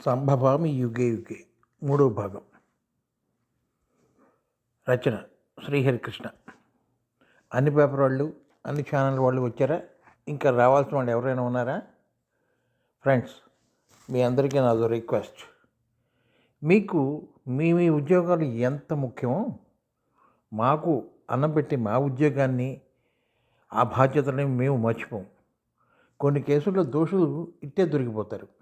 స్తంభభామి యుగే యుగే. మూడో భాగం. రచన శ్రీహరికృష్ణ. అన్ని పేపర్ వాళ్ళు అన్ని ఛానల్ వాళ్ళు వచ్చారా? ఇంకా రావాల్సిన వాళ్ళు ఎవరైనా ఉన్నారా? ఫ్రెండ్స్ మీ అందరికీ నాదో రిక్వెస్ట్. మీకు మీ మీ ఉద్యోగాలు ఎంత ముఖ్యమో మాకు అన్నం పెట్టి మా ఉద్యోగాన్ని ఆ బాధ్యతని మేము మర్చిపోం. కొన్ని కేసుల్లో దోషులు ఇట్టే దొరికిపోతారు.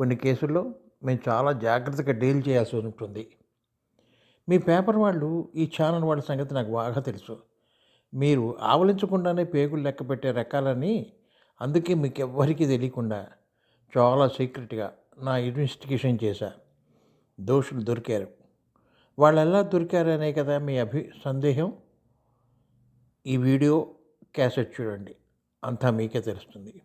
కొన్ని కేసుల్లో మేము చాలా జాగ్రత్తగా డీల్ చేయాల్సి ఉంటుంది. మీ పేపర్ వాళ్ళు ఈ ఛానల్ వాళ్ళ సంగతి నాకు బాగా తెలుసు. మీరు ఆవలించకుండానే పేగులు లెక్క పెట్టే రకాలని అందుకే మీకు ఎవ్వరికీ తెలియకుండా చాలా సీక్రెట్గా నా ఇన్వెస్టిగేషన్ చేశా. దోషులు దొరికారు. వాళ్ళు ఎలా దొరికారనే కదా మీ అభి సందేహం? ఈ వీడియో క్యాసెట్ చూడండి. అంతా మీకే తెలుస్తుంది.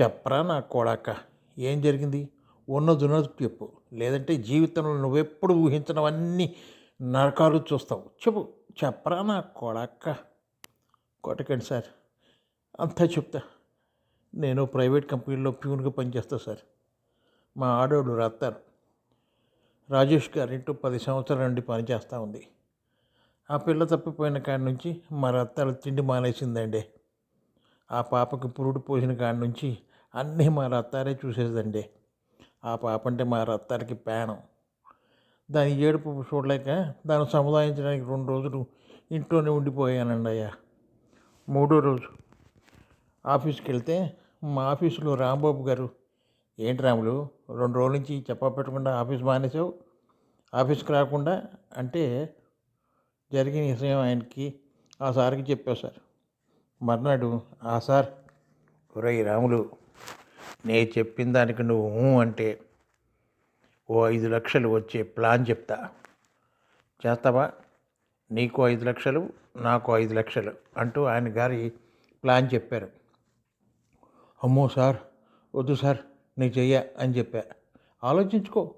చెప్పరా నా కోడాక ఏం జరిగింది? ఉన్నది ఉన్నది చెప్పు. లేదంటే జీవితంలో నువ్వెప్పుడు ఊహించినవన్నీ నరకాలు చూస్తావు. చెప్పు. చెప్పరా నా కోడాక కొట్టకండి సార్. అంతా చెప్తా. నేను ప్రైవేట్ కంపెనీలో ప్యూన్గా పనిచేస్తా సార్. మా ఆడోళ్ళు రాస్తారు రాజేష్ గారింటూ పది సంవత్సరాల నుండి పనిచేస్తూ ఉంది. ఆ పిల్ల తప్పిపోయిన కాడి నుంచి మా రత్తాలు తిండి మానేసిందండి. ఆ పాపకు పురుడు పోసిన కాడి నుంచి అన్నీ మా రత్తారే చూసేదండి. ఆ పాప అంటే మా రత్తారికి ప్రాణం. దాని ఏడుపు చూడలేక దాన్ని సముదాయించడానికి రెండు రోజులు ఇంట్లోనే ఉండిపోయానండి అయ్యా. మూడో రోజు ఆఫీస్కి వెళ్తే మా ఆఫీసులో రాంబాబు గారు ఏంటి రాములు రెండు రోజుల నుంచి చెప్ప పెట్టకుండా ఆఫీస్ మానేసావు? ఆఫీస్కి రాకుండా అంటే జరిగిన విషయం ఆయనకి ఆ సార్కి చెప్పావు సార్. మర్నాడు ఆ సార్ ఒరేయ్ రాములు నేను చెప్పిన దానికి నువ్వు అంటే ఓ ఐదు లక్షలు వచ్చే ప్లాన్ చెప్తా. చేస్తావా? నీకు ఐదు లక్షలు నాకు ఐదు లక్షలు అంటూ ఆయన గారి ప్లాన్ చెప్పారు. అమ్మో సార్ వద్దు సార్ నీ చెయ్య అని చెప్పా. ఆలోచించుకో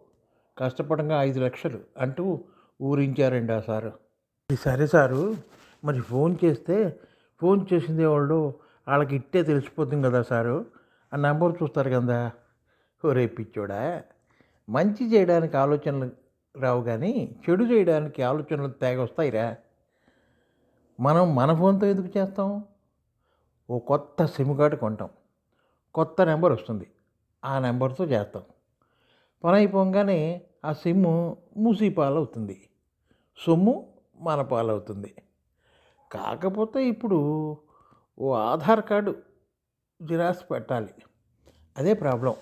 కష్టపడంగా ఐదు లక్షలు అంటూ ఊరించారండి ఆ సారు సరే సారు మరి ఫోన్ చేస్తే ఫోన్ చేసిందే వాళ్ళు వాళ్ళకి ఇట్టే తెలిసిపోతుంది కదా సారు. ఆ నెంబర్ చూస్తారు కదా. ఒరే పిచ్చోడా మంచి చేయడానికి ఆలోచనలు రావు కానీ చెడు చేయడానికి ఆలోచనలు తేగ వస్తాయిరా. మనం మన ఫోన్తో ఎందుకు చేస్తాం? ఓ కొత్త సిమ్ కార్డు కొంటాం. కొత్త నెంబర్ వస్తుంది. ఆ నెంబర్తో చేస్తాం. పని అయిపోగానే ఆ సిమ్ మూసి పాలవుతుంది సొమ్ము మన పాలవుతుంది కాకపోతే ఇప్పుడు ఓ ఆధార్ కార్డు జిరాక్స్ పెట్టాలి. అదే ప్రాబ్లం.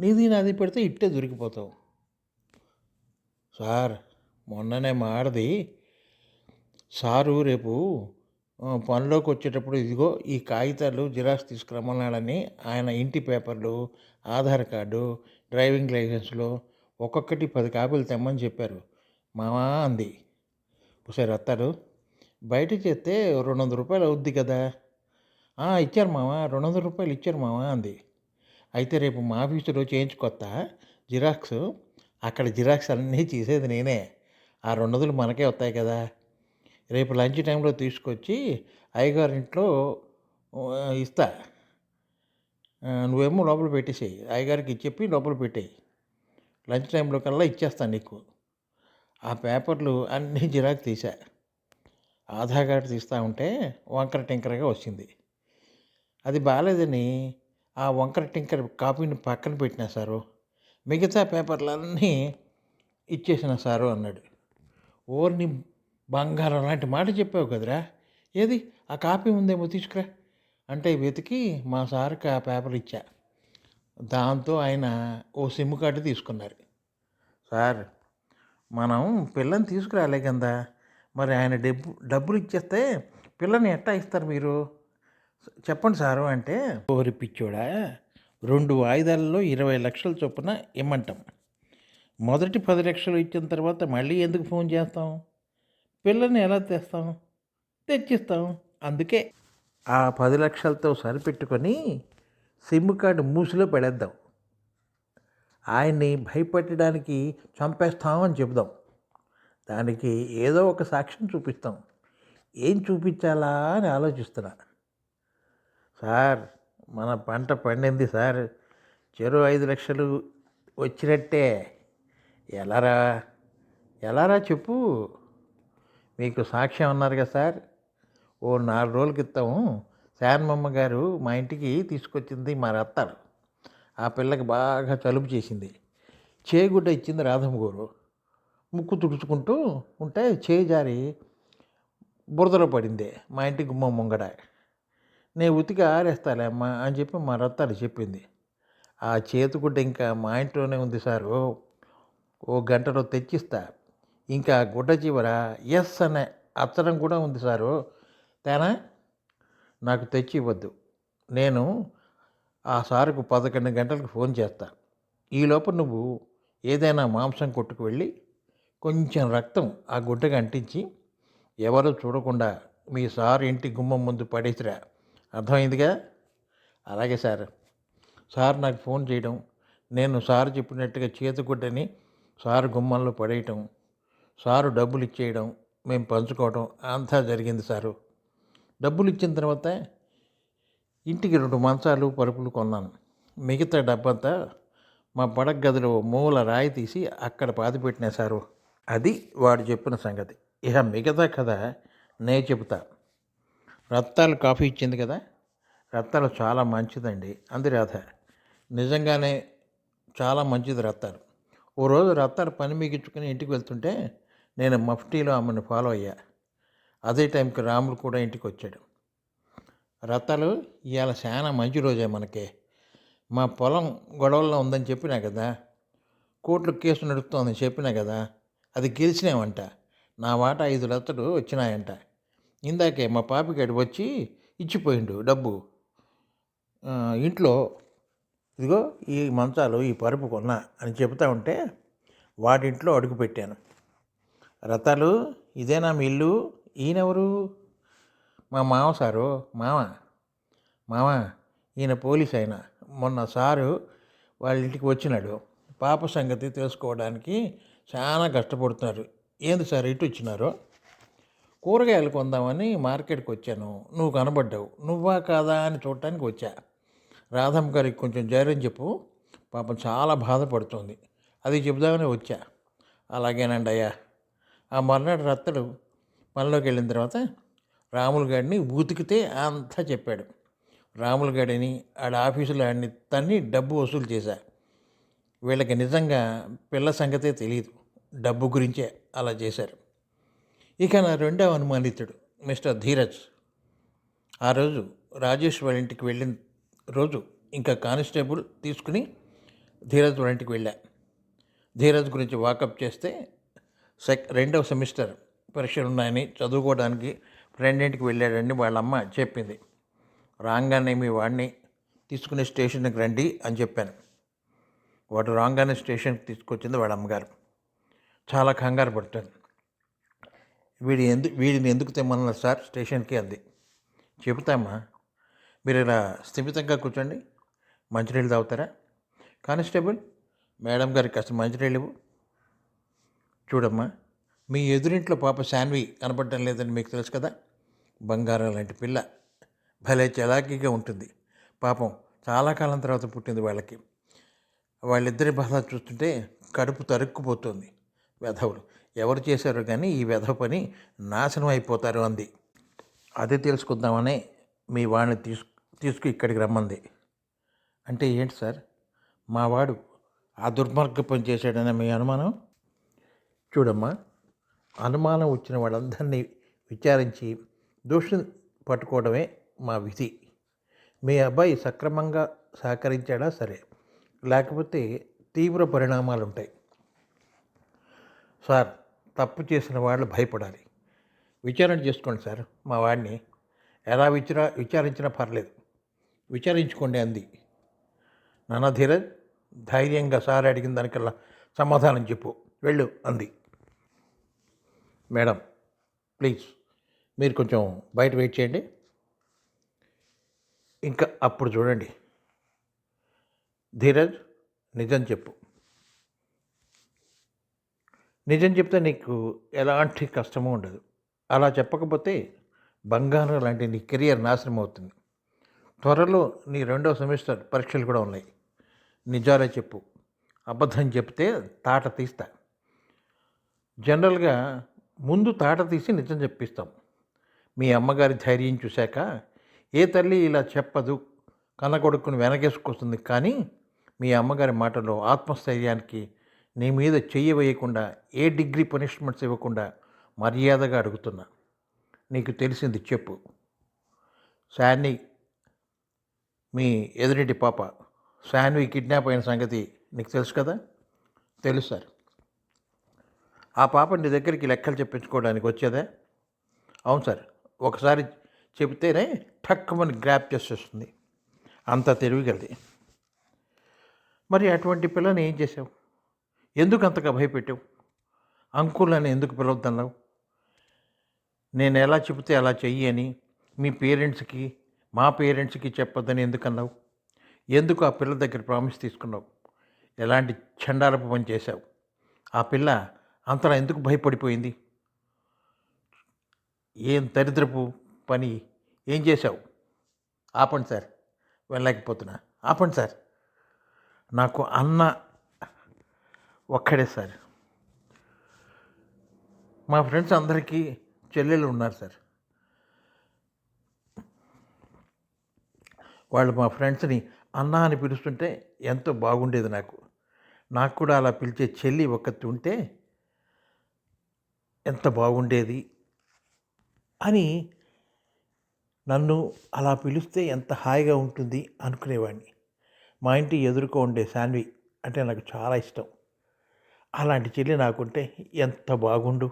నీది నాది పెడితే ఇట్టే దొరికిపోతావు. సార్ మొన్ననే మారది. సారు రేపు పనిలోకి వచ్చేటప్పుడు ఇదిగో ఈ కాగితాలు జిరాక్స్ తీసుకురమ్మన్నాడని ఆయన ఇంటి పేపర్లు ఆధార్ కార్డు డ్రైవింగ్ లైసెన్స్లో ఒక్కొక్కటి పది కాపీలు తెమ్మని చెప్పారు. మామా అంది. ఒకసారి వస్తారు బయట చేస్తే రెండు వందల రూపాయలు అవుద్ది కదా. ఇచ్చారు మామ రెండు వందల రూపాయలు ఇచ్చారు మామ అంది. అయితే రేపు మా ఆఫీసులో చేయించుకొత్త జిరాక్స్. అక్కడ జిరాక్స్ అన్నీ చేసేది నేనే. ఆ రెండు వందలు మనకే వస్తాయి కదా. రేపు లంచ్ టైంలో తీసుకొచ్చి అయ్యగారింట్లో ఇస్తా. నువ్వేమో లోపల పెట్టేసేయి. అయ్యగారికి చెప్పి లోపల పెట్టేయి. లంచ్ టైంలో కల్లా ఇచ్చేస్తాను నీకు. ఆ పేపర్లు అన్నీ జిరాక్స్ తీసా. ఆధార్ కార్డు తీస్తూ ఉంటే వంకర టింకరగా వచ్చింది. అది బాగాలేదని ఆ వంకర టింకర కాపీని పక్కన పెట్టినా సారు. మిగతా పేపర్లన్నీ ఇచ్చేసిన సారు అన్నాడు. ఓర్ని బంగారం లాంటి మాట చెప్పావు కదరా. ఏది? ఆ కాపీ ఉందేమో తీసుకురా అంటే వెతికి మా సార్కి ఆ పేపర్ ఇచ్చా. దాంతో ఆయన ఓ సిమ్ కార్డు తీసుకున్నారు. సార్ మనం పిల్లని తీసుకురాలే కదా మరి ఆయన డబ్బు డబ్బులు ఇచ్చేస్తే పిల్లని ఎట్టా ఇస్తారు మీరు? చెప్పండి సారు అంటే ఓరి పిచ్చోడా రెండు వాయిదాలలో ఇరవై లక్షల చొప్పున ఇమ్మంటాం. మొదటి పది లక్షలు ఇచ్చిన తర్వాత మళ్ళీ ఎందుకు ఫోన్ చేస్తాం? పిల్లని ఎలా తెస్తాం? తెచ్చిస్తాం. అందుకే ఆ పది లక్షలతో సరిపెట్టుకొని సిమ్ కార్డు మూసిలో పెడేద్దాం ఆయన్ని భయపెట్టడానికి చంపేస్తామని చెబుదాం. దానికి ఏదో ఒక సాక్ష్యం చూపిస్తాం. ఏం చూపించాలా అని ఆలోచిస్తున్నా. సార్ మన పంట పండింది సార్. చెరో ఐదు లక్షలు వచ్చినట్టే. ఎలారా? ఎలారా చెప్పు. మీకు సాక్ష్యం అన్నారు కదా సార్. ఓ నాలుగు రోజుల క్రితం శాన్మమ్మ గారు మా ఇంటికి తీసుకొచ్చింది మా రత్తారు ఆ పిల్లకి బాగా జలుబు చేసింది. చేగుడ్డ ఇచ్చింది రాధమ్మ గారు. ముక్కు తుడుచుకుంటూ ఉంటే చేయి జారి బురదలో పడింది మా ఇంటి గుమ్మ ముంగడ నేను ఉతికి ఆరేస్తాలే అమ్మా అని చెప్పి మా రత్తాలు చెప్పింది. ఆ చేతిగుడ్డ ఇంకా మా ఇంట్లోనే ఉంది సారు. ఓ గంటలో తెచ్చిస్తా. ఇంకా గుడ్డ చివర ఎస్ అనే అత్తరం కూడా ఉంది సారు. తేనా? నాకు తెచ్చి ఇవ్వద్దు. నేను ఆ సారుకు పదకొండు గంటలకు ఫోన్ చేస్తా. ఈలోపు నువ్వు ఏదైనా మాంసం కొట్టుకు వెళ్ళి కొంచెం రక్తం ఆ గుడ్డకి అంటించి ఎవరు చూడకుండా మీ సార్ ఇంటి గుమ్మం ముందు పడేసిరా. అర్థమైందిగా? అలాగే సార్. సార్ నాకు ఫోన్ చేయడం నేను సార్ చెప్పినట్టుగా చేతిగుడ్డని సారు గుమ్మంలో పడేయటం సారు డబ్బులు ఇచ్చేయడం మేము పంచుకోవడం అంతా జరిగింది సారు. డబ్బులు ఇచ్చిన తర్వాత ఇంటికి రెండు మంచాలు పరుపులు కొన్నాను. మిగతా డబ్బంతా మా పడక గదిలో మూల రాయి తీసి అక్కడ పాతిపెట్టినా సారు. అది వాడు చెప్పిన సంగతి. ఇక మిగతా కథ నే చెబుతా. రత్తాలు కాఫీ ఇచ్చింది కదా? రత్తాలు చాలా మంచిదండి. అంది రాధ. నిజంగానే చాలా మంచిది రత్తాలు. ఓ రోజు రత్తాలు పని మిగించుకుని ఇంటికి వెళ్తుంటే నేను మఫ్టీలో ఆమెను ఫాలో అయ్యా. అదే టైంకి రాముడు కూడా ఇంటికి వచ్చాడు. రత్తాలు ఇవాళ చాలా మంచి రోజే మనకి. మా పొలం గొడవల్లో ఉందని చెప్పినా కదా? కోర్టులో కేసు నడుపుతోందని చెప్పినా కదా? అది గెలిచినామంట. నా వాట ఐదు లత్తలు వచ్చినాయంట. ఇందాకే మా పాపిగాడు వచ్చి ఇచ్చిపోయిండు డబ్బు. ఇంట్లో ఇదిగో ఈ మంచాలు ఈ పరుపు కొన్నా అని చెప్తా ఉంటే వాటింట్లో అడుగు పెట్టాను. రతాలు ఇదేనా మీ ఇల్లు? ఈయనెవరు? మా మామ సారు మామ మామ ఈయన పోలీస్ అయిన మొన్న సారు వాళ్ళ ఇంటికి వచ్చినాడు. పాప సంగతి తెలుసుకోవడానికి చాలా కష్టపడుతున్నారు. ఏంది సార్ ఇటు వచ్చినారు? కూరగాయలు కొందామని మార్కెట్కి వచ్చాను. నువ్వు కనబడ్డావు. నువ్వా కాదా అని చూడటానికి వచ్చా. రాధమ్మ గారికి కొంచెం ధైర్యం చెప్పు. పాపం చాలా బాధపడుతుంది. అది చెబుదామని వచ్చా. అలాగేనండి అయ్యా. ఆ మర్నాడు రత్తడు పనిలోకి వెళ్ళిన తర్వాత రాములు గారిని ఉతికితే అంతా చెప్పాడు. రాములు గారిని ఆడ ఆఫీసులో ఆడిని తన్ని డబ్బు వసూలు చేశా. వీళ్ళకి నిజంగా పిల్ల సంగతే తెలియదు డబ్బు గురించే అలా చేశారు. ఇక నా రెండవ అనుమానితుడు మిస్టర్ ధీరజ్. ఆ రోజు రాజేష్ వాళ్ళ ఇంటికి వెళ్ళిన రోజు ఇంకా కానిస్టేబుల్ తీసుకుని ధీరజ్ వాళ్ళ ఇంటికి వెళ్ళా. ధీరజ్ గురించి వాకప్ చేస్తే సెక్ రెండవ సెమిస్టర్ పరీక్షలు ఉన్నాయని చదువుకోవడానికి ఫ్రెండ్ ఇంటికి వెళ్ళాడని వాళ్ళ అమ్మ చెప్పింది. రాగానే మీ వాడిని తీసుకునే స్టేషన్కి రండి అని చెప్పాను. వాడు రాగానే స్టేషన్కి తీసుకొచ్చింది వాళ్ళ అమ్మగారు. చాలా కంగారు పడుతుంది వీడి ఎందుకు వీడిని ఎందుకు తెమ్మన్నారు సార్? స్టేషన్కి అంది. చెబుతామా మీరు ఇలా స్థిమితంగా కూర్చోండి. మంచినీళ్ళు తాగుతారా? కానిస్టేబుల్ మేడం గారికి కాస్త మంచినీళ్ళు ఇవ్వు. చూడమ్మా మీ ఎదురింట్లో పాప శాన్వి కనపడటం లేదని మీకు తెలుసు కదా? బంగారం లాంటి పిల్ల. భలే చలాకీగా ఉంటుంది. పాపం చాలా కాలం తర్వాత పుట్టింది వాళ్ళకి. వాళ్ళిద్దరి బాధ చూస్తుంటే కడుపు తరుక్కుపోతుంది. వెధవులు. ఎవరు చేశారో కానీ ఈ వ్యధ పని నాశనం అయిపోతారు అంది. అది తెలుసుకుందామనే మీ వాడిని తీసుకు తీసుకు ఇక్కడికి రమ్మంది. అంటే ఏంటి సార్? మా వాడు ఆ దుర్మార్గ పని చేశాడనే మీ అనుమానం? చూడమ్మా అనుమానం వచ్చిన వాళ్ళందరినీ విచారించి దోషం పట్టుకోవడమే మా విధి. మీ అబ్బాయి సక్రమంగా సహకరించాడా సరే లేకపోతే తీవ్ర పరిణామాలు ఉంటాయి సార్ తప్పు చేసిన వాళ్ళు భయపడాలి. విచారణ చేసుకోండి సార్ మా వాడిని. ఎలా విచార విచారించినా పర్లేదు. విచారించుకోండి అంది. నాన్న ధీరజ్ ధైర్యంగా సార్ అడిగిన దానికల్లా సమాధానం చెప్పు వెళ్ళు అంది. మేడం ప్లీజ్ మీరు కొంచెం బయట వెయిట్ చేయండి. ఇంకా అప్పుడు చూడండి. ధీరజ్ నిజం చెప్పు. నిజం చెప్తే నీకు ఎలాంటి కష్టము ఉండదు. అలా చెప్పకపోతే బంగారం లాంటి నీ కెరియర్ నాశనం అవుతుంది. త్వరలో నీ రెండో సెమిస్టర్ పరీక్షలు కూడా ఉన్నాయి. నిజాలే చెప్పు. అబద్ధం చెప్తే తాట తీస్తా. జనరల్గా ముందు తాట తీసి నిజం చెప్పిస్తాం. మీ అమ్మగారి ధైర్యం చూశాక ఏ తల్లి ఇలా చెప్పదు కన్నకొడుకుని వెనకేసుకొస్తుంది కానీ మీ అమ్మగారి మాటలో ఆత్మస్థైర్యానికి నీ మీద చెయ్యి వేయకుండా ఏ డిగ్రీ పనిష్మెంట్స్ ఇవ్వకుండా మర్యాదగా అడుగుతున్నా. నీకు తెలిసింది చెప్పు. శాన్ని మీ ఎదురింటి పాప శాన్వి కిడ్నాప్ అయిన సంగతి నీకు తెలుసు కదా? తెలుసు సార్. ఆ పాప నీ దగ్గరికి లెక్కలు చెప్పించుకోవడానికి వచ్చేదా? అవును సార్. ఒకసారి చెబితేనే ఠక్కమని గ్రాప్ చేసేస్తుంది అంత తెలివిగలది. మరి అటువంటి పిల్లని ఏం చేసావు? ఎందుకు అంతగా భయపెట్టావు? అంకుల్ అని ఎందుకు పిలవద్దన్నావు? నేను ఎలా చెబితే అలా చెయ్యి అని మీ పేరెంట్స్కి మా పేరెంట్స్కి చెప్పొద్దని ఎందుకన్నావు? ఎందుకు ఆ పిల్ల దగ్గర ప్రామిస్ తీసుకున్నావు? ఎలాంటి చండాలపు పని చేశావు? ఆ పిల్ల అంతలా ఎందుకు భయపడిపోయింది? ఏం దరిద్రపు పని? ఏం చేశావు? ఆపండి సార్. వెళ్ళలేకపోతున్నా. ఆపండి సార్. నాకు అన్న ఒక్కడే సార్ మా ఫ్రెండ్స్ అందరికీ చెల్లెలు ఉన్నారు సార్. వాళ్ళు మా ఫ్రెండ్స్ని అన్న అని పిలుస్తుంటే ఎంతో బాగుండేది నాకు. నాకు కూడా అలా పిలిచే చెల్లి ఒక్కటి ఉంటే ఎంత బాగుండేది అని నన్ను అలా పిలిస్తే ఎంత హాయిగా ఉంటుంది అనుకునేవాడిని. మా ఇంటి ఎదురుగా ఉండే శాన్వి అంటే నాకు చాలా ఇష్టం. అలాంటి చెల్లి నాకుంటే ఎంత బాగుండు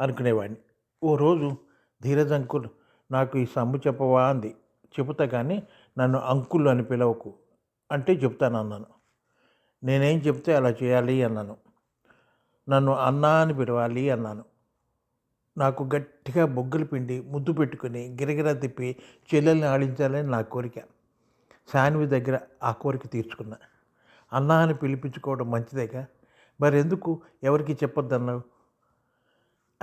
అనుకునేవాడిని. ఓ రోజు ధీరజ్ అంకుల్ నాకు ఈ సమ్ము చెప్పవా అంది. చెబుతా కానీ నన్ను అంకుల్ అని పిలవకు అంటే చెప్తాను అన్నాను నేనేం చెప్తే అలా చేయాలి అన్నాను. నన్ను అన్నా అని పిలవాలి అన్నాను. నాకు గట్టిగా బొగ్గులు పిండి ముద్దు పెట్టుకుని గిరగిరా తిప్పి చెల్లెల్ని ఆడించాలని నా కోరిక. శాన్వి దగ్గర ఆ కోరిక తీర్చుకున్నా. అన్నా అని పిలిపించుకోవడం మంచిదేగా మరి ఎందుకు ఎవరికి చెప్పొద్దన్నావు?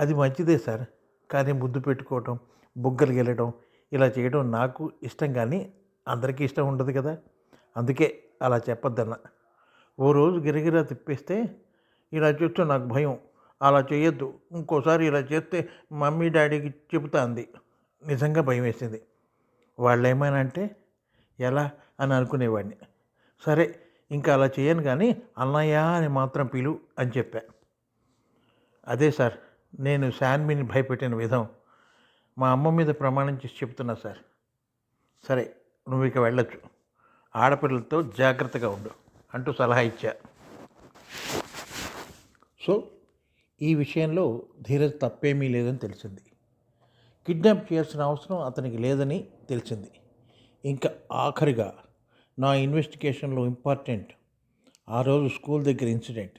అది మంచిదే సార్. కానీ ముద్దు పెట్టుకోవటం బుగ్గలు గెలడం ఇలా చేయడం నాకు ఇష్టం కానీ అందరికీ ఇష్టం ఉండదు కదా. అందుకే అలా చెప్పొద్దన్నా. ఓ రోజు గిరగిరా తిప్పేస్తే ఇలా చూస్తే నాకు భయం. అలా చేయొద్దు. ఇంకోసారి ఇలా చేస్తే మమ్మీ డాడీకి చెబుతా అంది. నిజంగా భయం వేసింది. వాళ్ళు ఏమైనా అంటే ఎలా? అని అనుకునేవాడిని. సరే ఇంకా అలా చేయను కానీ అన్నయ్య అని మాత్రం పిలు అని చెప్పా. అదే సార్ నేను శాన్మిని భయపెట్టిన విధం. మా అమ్మ మీద ప్రమాణం చేసి చెప్తున్నా సార్. సరే నువ్వు ఇక వెళ్ళొచ్చు. ఆడపిల్లలతో జాగ్రత్తగా ఉండు అంటూ సలహా ఇచ్చా. సో ఈ విషయంలో ధీరజ్ తప్పేమీ లేదని తెలిసింది. కిడ్నాప్ చేయాల్సిన అవసరం అతనికి లేదని తెలిసింది. ఇంకా ఆఖరిగా నా ఇన్వెస్టిగేషన్లో ఇంపార్టెంట్. ఆ రోజు స్కూల్ దగ్గర ఇన్సిడెంట్.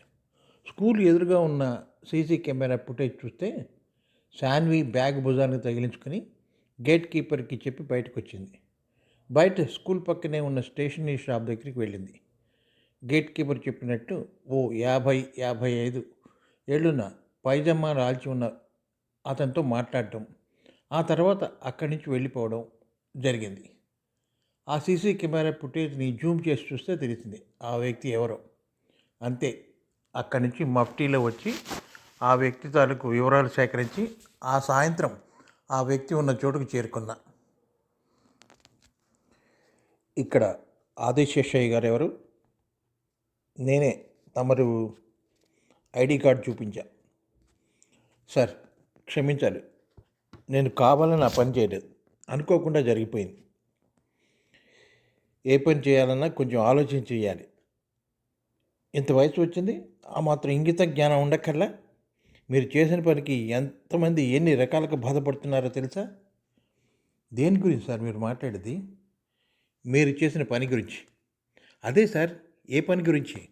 స్కూల్ ఎదురుగా ఉన్న సీసీ కెమెరా ఫుటేజ్ చూస్తే శాన్వి బ్యాగ్ భుజానికి తగిలించుకొని గేట్ కీపర్కి చెప్పి బయటకు వచ్చింది బయట స్కూల్ పక్కనే ఉన్న స్టేషనరీ షాప్ దగ్గరికి వెళ్ళింది. గేట్ కీపర్ చెప్పినట్టు ఓ యాభై యాభై ఐదు ఏళ్ళున్న పైజమ్మా రాల్చి ఉన్న అతనితో మాట్లాడటం. ఆ తర్వాత అక్కడి నుంచి వెళ్ళిపోవడం జరిగింది. ఆ సీసీ కెమెరా ఫుటేజ్ని జూమ్ చేసి చూస్తే తెలిసింది ఆ వ్యక్తి ఎవరో. అంతే. అక్కడి నుంచి మఫ్టీలో వచ్చి ఆ వ్యక్తి తాలూకు వివరాలు సేకరించి ఆ సాయంత్రం ఆ వ్యక్తి ఉన్న చోటుకు చేరుకున్నా. ఇక్కడ ఆదిశేషయ్య గారు ఎవరు? నేనే తమరు ఐడి కార్డు చూపించా. సార్ క్షమించాలి. నేను కావాలని నా పని చేయలేదు. అనుకోకుండా జరిగిపోయింది. ఏ పని చేయాలన్నా కొంచెం ఆలోచన చేయాలి. ఇంత వయసు వచ్చింది ఆ మాత్రం ఇంగిత జ్ఞానం ఉండక్కర్లా. మీరు చేసిన పనికి ఎంతమంది ఎన్ని రకాలుగా బాధపడుతున్నారో తెలుసా? దేని గురించి సార్ మీరు మాట్లాడేది? మీరు చేసిన పని గురించి. అదే సార్ ఏ పని గురించి?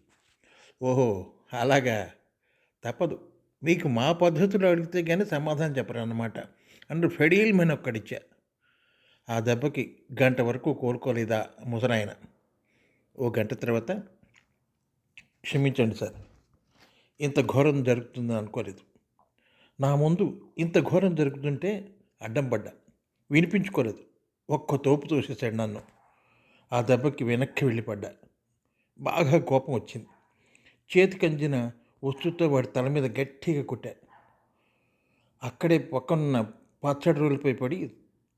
ఓహో అలాగా. తప్పదు. మీకు మా పద్ధతులు అడిగితే కానీ సమాధానం చెప్పరు అన్నమాట అండ్ ఫెడీల్ మెన్ ఒక్కడిచ్చా. ఆ దెబ్బకి గంట వరకు కోలుకోలేదా ముసరాయన ఓ గంట తర్వాత క్షమించండి సార్ ఇంత ఘోరం జరుగుతుందని అనుకోలేదు. నా ముందు ఇంత ఘోరం జరుగుతుంటే అడ్డం పడ్డా. వినిపించుకోలేదు. ఒక్క తోపు తోసేసాడు నన్ను. ఆ దెబ్బకి వెనక్కి వెళ్ళిపడ్డా. బాగా కోపం వచ్చింది. చేతి అందిన వస్తుతో వాడి తల మీద గట్టిగా కొట్టా. అక్కడే పక్కనున్న పచ్చడి రోలుపై పడి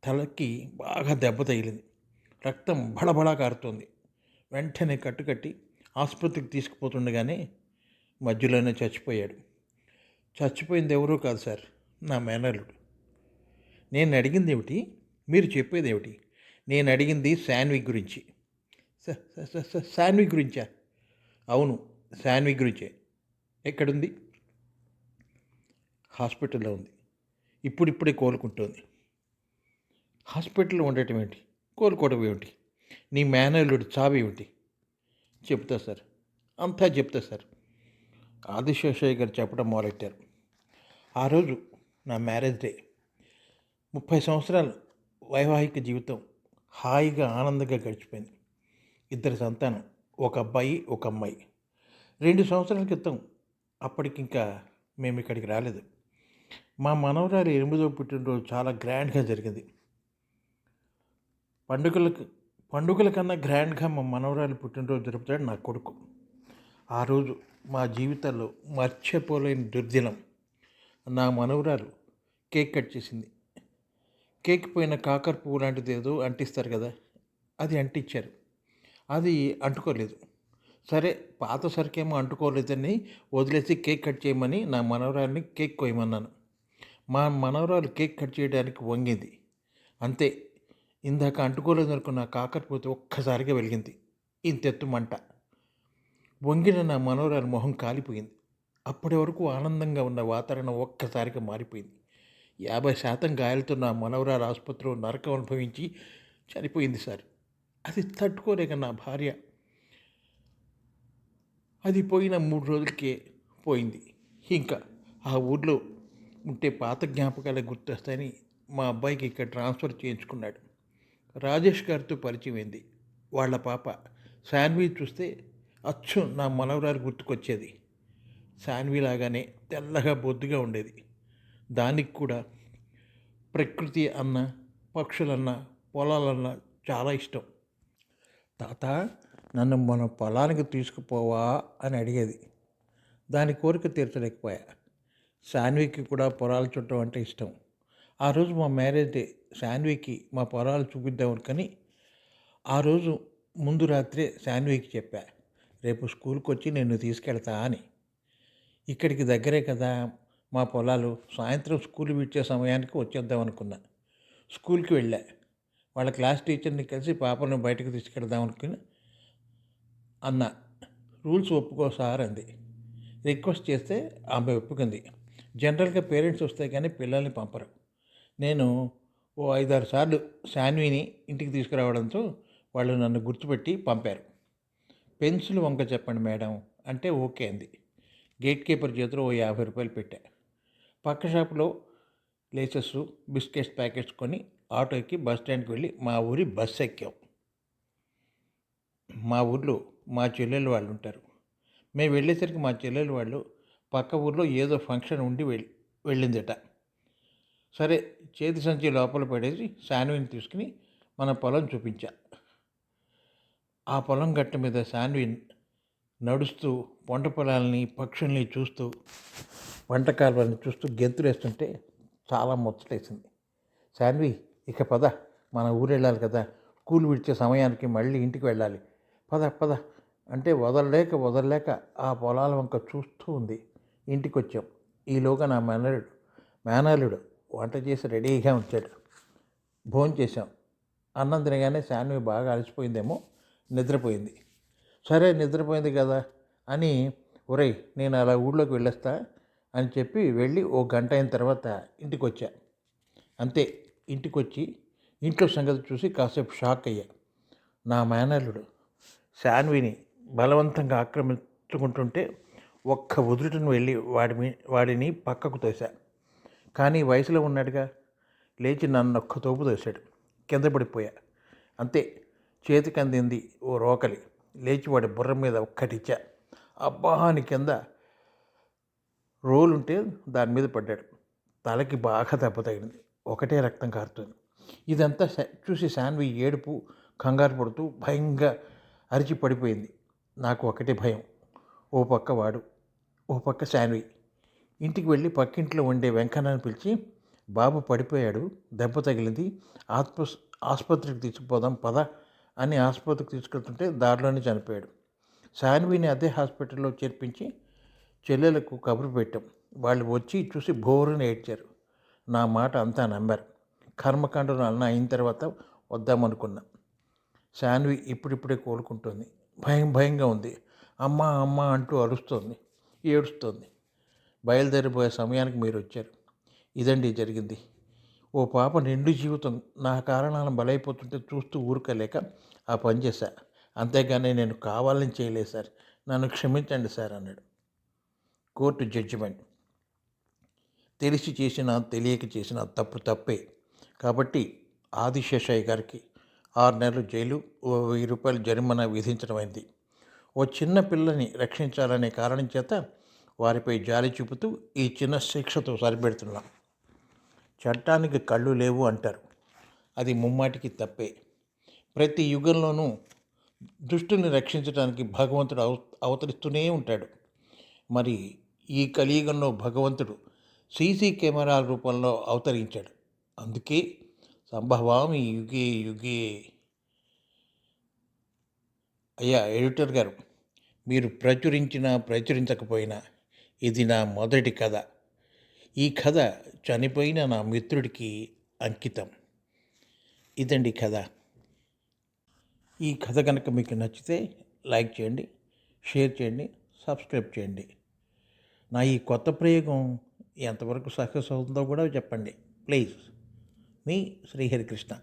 తలకి బాగా దెబ్బ తగిలింది. రక్తం బడబడా కారుతోంది. వెంటనే కట్టుకట్టి ఆసుపత్రికి తీసుకుపోతుండగానే మధ్యలోనే చచ్చిపోయాడు. చచ్చిపోయింది ఎవరో కాదు సార్ నా మేనల్లుడు. నేను అడిగింది ఏమిటి మీరు చెప్పేది ఏమిటి నేను అడిగింది శాన్వి గురించి స- శాన్వి గురించా? అవును శాన్వి గురించే. ఎక్కడుంది? హాస్పిటల్లో ఉంది. ఇప్పుడిప్పుడే కోలుకుంటోంది. హాస్పిటల్లో ఉండటం ఏంటి కోలుకోవడం ఏమిటి? నీ మేనల్లుడు చావు ఏమిటి? చెప్తా సార్. అంతా చెప్తా సార్. ఆదిశేషయ్య గారు చెప్పడం మొదలెట్టారు. ఆ రోజు నా మ్యారేజ్ డే. ముప్పై సంవత్సరాలు వైవాహిక జీవితం హాయిగా ఆనందంగా గడిచిపోయింది. ఇద్దరు సంతానం ఒక అబ్బాయి ఒక అమ్మాయి. రెండు సంవత్సరాల క్రితం అప్పటికింకా మేము ఇక్కడికి రాలేదు. మా మనవరాలు ఎనిమిదో పుట్టినరోజు చాలా గ్రాండ్గా జరిగింది. పండుగలకు పండుగల కన్నా గ్రాండ్గా మా మనవరాలు పుట్టినరోజు జరుపుతాడు నా కొడుకు. ఆ రోజు మా జీవితాల్లో మర్చిపోలేని దుర్దినం. నా మనవరాలు కేక్ కట్ చేసింది. కేక్ పోయిన కాకర పువ్వు లాంటిది ఏదో అంటిస్తారు కదా అది అంటించారు అది అంటుకోలేదు. సరే పాత సరికేమో అంటుకోలేదని వదిలేసి కేక్ కట్ చేయమని నా మనవరాలిని కేక్ కోయమన్నాను మా మనవరాలు కేక్ కట్ చేయడానికి వంగింది. అంతే. ఇందాక అంటుకోలేదు అనుకున్న కాకరపోతే ఒక్కసారిగా వెలిగింది. ఇంతెత్తు మంట. వంగిన నా మనవరాలు మొహం కాలిపోయింది. అప్పటి వరకు ఆనందంగా ఉన్న వాతావరణం ఒక్కసారిగా మారిపోయింది. యాభై శాతం గాయాలతో నా మనవరాలు ఆసుపత్రిలో నరకం అనుభవించి చనిపోయింది సార్. అది తట్టుకోలేక నా భార్య. అది పోయిన మూడు రోజులకే పోయింది. ఇంకా ఆ ఊర్లో ఉంటే పాత జ్ఞాపకాలే గుర్తొస్తాయని మా అబ్బాయికి ఇక్కడ ట్రాన్స్ఫర్ చేయించుకున్నాడు. రాజేష్ గారితో పరిచయమైంది వాళ్ళ పాప. శాన్వి చూస్తే అచ్చు నా మనవరాలు గుర్తుకొచ్చేది. శాన్వి లాగానే తెల్లగా బొద్దుగా ఉండేది. దానికి కూడా ప్రకృతి అన్న పక్షులన్న పొలాలన్న చాలా ఇష్టం. తాత నన్ను మన పొలానికి తీసుకుపోవా అని అడిగేది. దాని కోరిక తీర్చలేకపోయా. శాన్వికి కూడా పొలాలు చుట్టం అంటే ఇష్టం. ఆ రోజు మా మ్యారేజ్ డే. శాన్వికి మా పొలాలు చూపిద్దాం అనుకొని ఆ రోజు ముందు రాత్రే శాన్వికి చెప్పా రేపు స్కూల్కి వచ్చి నిన్ను తీసుకెళ్తా అని. ఇక్కడికి దగ్గరే కదా మా పొలాలు. సాయంత్రం స్కూల్ విడిచే సమయానికి వచ్చేద్దాం అనుకున్నా. స్కూల్కి వెళ్ళా. వాళ్ళ క్లాస్ టీచర్ని కలిసి పాపను బయటకు తీసుకెళ్దాం అనుకుని అన్న రూల్స్ ఒప్పుకో సార్ అంది. రిక్వెస్ట్ చేస్తే ఆమె ఒప్పుకుంది. జనరల్గా పేరెంట్స్ వస్తే కానీ పిల్లల్ని పంపరు. నేను ఓ ఐదారు సార్లు శాన్విని ఇంటికి తీసుకురావడంతో వాళ్ళు నన్ను గుర్తుపెట్టి పంపారు. పెన్సిల్ వంక చెప్పండి మేడం అంటే ఓకే అంది. గేట్ కీపర్ చేతిలో ఓ యాభై రూపాయలు పెట్టా. పక్క షాప్లో లేసెస్ బిస్కెట్స్ ప్యాకెట్స్ కొని ఆటో ఎక్కి బస్ స్టాండ్కి వెళ్ళి మా ఊరి బస్సు ఎక్కాం. మా ఊర్లో మా చెల్లెలు వాళ్ళు ఉంటారు. మేము వెళ్ళేసరికి మా చెల్లెలు వాళ్ళు పక్క ఊర్లో ఏదో ఫంక్షన్ ఉండి వెళ్ళి వెళ్ళిందట. సరే చేతి సంచి లోపల పడేసి శాన్విని తీసుకుని మన పొలం చూపించా. ఆ పొలం గట్ట మీద శాన్వి నడుస్తూ పంట పొలాలని పక్షుల్ని చూస్తూ వంట కాలువల్ని చూస్తూ గెంతులేస్తుంటే చాలా ముచ్చటేసింది. శాన్వి ఇక పద మన ఊరు వెళ్ళాలి కదా స్కూల్ విడిచే సమయానికి మళ్ళీ ఇంటికి వెళ్ళాలి. పద పద అంటే వదలలేక వదలలేక ఆ పొలాల వంక చూస్తూ ఉంది. ఇంటికి వచ్చాం ఈలోగా నా మేనలుడు మేనలుడు వంట చేసి రెడీగా ఉంచాడు భోజనం చేసాం అన్నం తినగానే శాన్వి బాగా అలసిపోయిందేమో నిద్రపోయింది. సరే నిద్రపోయింది కదా అని ఒరే నేను అలా ఊళ్ళోకి వెళ్ళొస్తా అని చెప్పి వెళ్ళి ఓ గంట అయిన తర్వాత ఇంటికి వచ్చా అంతే ఇంటికి వచ్చి ఇంట్లో సంగతి చూసి కాసేపు షాక్ అయ్యా. నా మేనల్లుడు శాన్విని బలవంతంగా ఆక్రమించుకుంటుంటే ఒక్క ఉదురుటను వెళ్ళి వాడి వాడిని పక్కకు తోసా. కానీ వయసులో ఉన్నాడుగా. లేచి నన్ను ఒక్క తోపు తోశాడు. కింద పడిపోయా. అంతే చేతికి అందింది ఓ రోకలి. లేచి వాడి బుర్ర మీద ఒక్కటిచ్చా. అబ్బా కింద రోలుంటే దాని మీద పడ్డాడు. తలకి బాగా దెబ్బ తగిలింది. ఒకటే రక్తం కారుతుంది. ఇదంతా శా- చూసి శాన్వి ఏడుపు కంగారు పడుతూ భయంగా అరిచి పడిపోయింది. నాకు ఒకటే భయం. ఓ పక్క వాడు ఓ పక్క శాన్వి. ఇంటికి వెళ్ళి పక్కింట్లో ఉండే వెంకన్నని పిలిచి బాబు పడిపోయాడు దెబ్బ తగిలింది ఆత్మ ఆసుపత్రికి తీసుకుపోదాం పద అని ఆసుపత్రికి తీసుకెళ్తుంటే దారిలోనే చనిపోయాడు. శాన్విని అదే హాస్పిటల్లో చేర్పించి చెల్లెలకు కబురు పెట్టాం. వాళ్ళు వచ్చి చూసి బోరుని ఏడ్చారు. నా మాట అంతా నమ్మారు. కర్మకాండలు అన్న అయిన తర్వాత వద్దామనుకున్నా. శాన్వి ఇప్పుడిప్పుడే కోలుకుంటుంది. భయం భయంగా ఉంది. అమ్మ అమ్మ అంటూ అరుస్తోంది ఏడుస్తోంది. బయలుదేరిపోయే సమయానికి మీరు వచ్చారు. ఇదండి జరిగింది. ఓ పాప నిండు జీవితం నా కారణాలను బలైపోతుంటే చూస్తూ ఊరుకోలేక ఆ పని చేశా. అంతేగాని నేను కావాలని చేయలేదు సార్. నన్ను క్షమించండి సార్ అన్నాడు. Court judgement. తెలిసి చేసిన తెలియక చేసిన తప్పు తప్పే. కాబట్టి ఆదిశేషయ్య గారికి ఆరు నెలలు జైలు ఓ వెయ్యి రూపాయలు జరిమానా విధించడం అయింది. ఓ చిన్న పిల్లని రక్షించాలనే కారణం చేత వారిపై జాలి చూపుతూ ఈ చిన్న శిక్షతో సరిపెడుతున్నాం. చట్టానికి కళ్ళు లేవు అంటారు. అది ముమ్మాటికి తప్పే. ప్రతి యుగంలోనూ దుష్టుని రక్షించడానికి భగవంతుడు అవ అవతరిస్తూనే ఉంటాడు. మరి ఈ కలియుగంలో భగవంతుడు సీసీ కెమెరాల రూపంలో అవతరించాడు. అందుకే సంభవామి యుగే యుగే. అయ్యా ఎడిటర్ గారు మీరు ప్రచురించినా ప్రచురించకపోయినా ఇది నా మొదటి కథ. ఈ కథ చనిపోయిన నా మిత్రుడికి అంకితం. ఇదండి కథ. ఈ కథ కనుక మీకు నచ్చితే లైక్ చేయండి షేర్ చేయండి సబ్స్క్రైబ్ చేయండి. నా ఈ కొత్త ప్రయోగం ఎంతవరకు సక్సెస్ అవుతుందో కూడా చెప్పండి. ప్లీజ్. మీ శ్రీహరికృష్ణ.